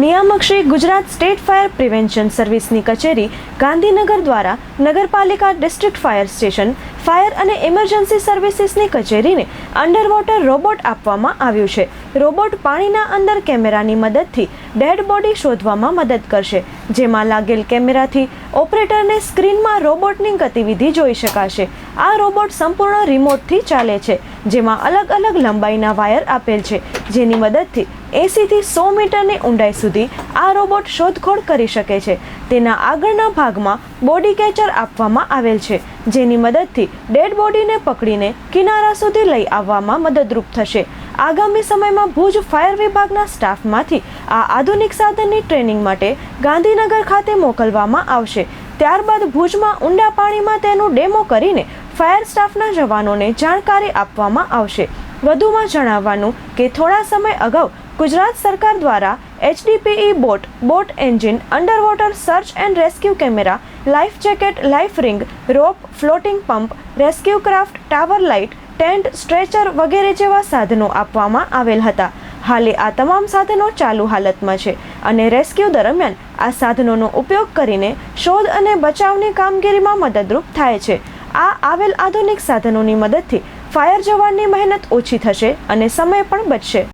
નિયામક Shri Gujarat state fire prevention સર્વિસની કચેરી ગાંધીનગર દ્વારા નગરપાલિકા ડિસ્ટ્રિક્ટ ફાયર સ્ટેશન ફાયર અને ઇમરજન્સી સર્વિસીસની કચેરીને અંડર વોટર રોબોટ આપવામાં આવ્યું છે. રોબોટ પાણીના અંદર કેમેરાની મદદથી ડેડ બોડી શોધવામાં મદદ કરશે, જેમાં લાગેલ કેમેરાથી ઓપરેટરને સ્ક્રીનમાં રોબોટની ગતિવિધિ જોઈ શકાશે. આ રોબોટ સંપૂર્ણ રિમોટથી ચાલે છે. જેમાં અલગ અલગ લંબાઈના વાયર આપેલ છે. જેની મદદથી એંસીથી સો મીટરની ઊંડાઈ સુધી આ રોબોટ શોધખોળ કરી શકે છે. તેના આગળના ભાગમાં બોડી કેચર આપવામાં આવેલ છે, જેની મદદથી ડેડ બોડીને પકડીને કિનારા સુધી લઈ આવવામાં મદદરૂપ થશે. આગામી સમયમાં ભુજ ફાયર વિભાગના સ્ટાફમાંથી આ આધુનિક સાધનની ટ્રેનિંગ માટે ગાંધીનગર ખાતે મોકલવામાં આવશે. ત્યારબાદ ભુજમાં ઊંડા પાણીમાં તેનું ડેમો કરીને ફાયર સ્ટાફના જવાનોને જાણકારી આપવામાં આવશે. વધુમાં જણાવવાનું કે થોડા સમય અગાઉ ગુજરાત સરકાર દ્વારા HDPE boat boat engine, underwater search and rescue camera, life jacket, life ring, rope, floating pump, rescue craft, tower light tent, stretcher વગેરે જેવા સાધનો આપવામાં આવેલ હતા. હાલે આ તમામ સાધનો ચાલુ હાલતમાં છે અને રેસ્ક્યુ દરમિયાન આ સાધનોનો ઉપયોગ કરીને શોધ અને બચાવની કામગીરીમાં મદદરૂપ થાય છે. આ આવેલ આધુનિક સાધનોની મદદથી ફાયર જવાનની મહેનત ઓછી થશે અને સમય પણ બચશે.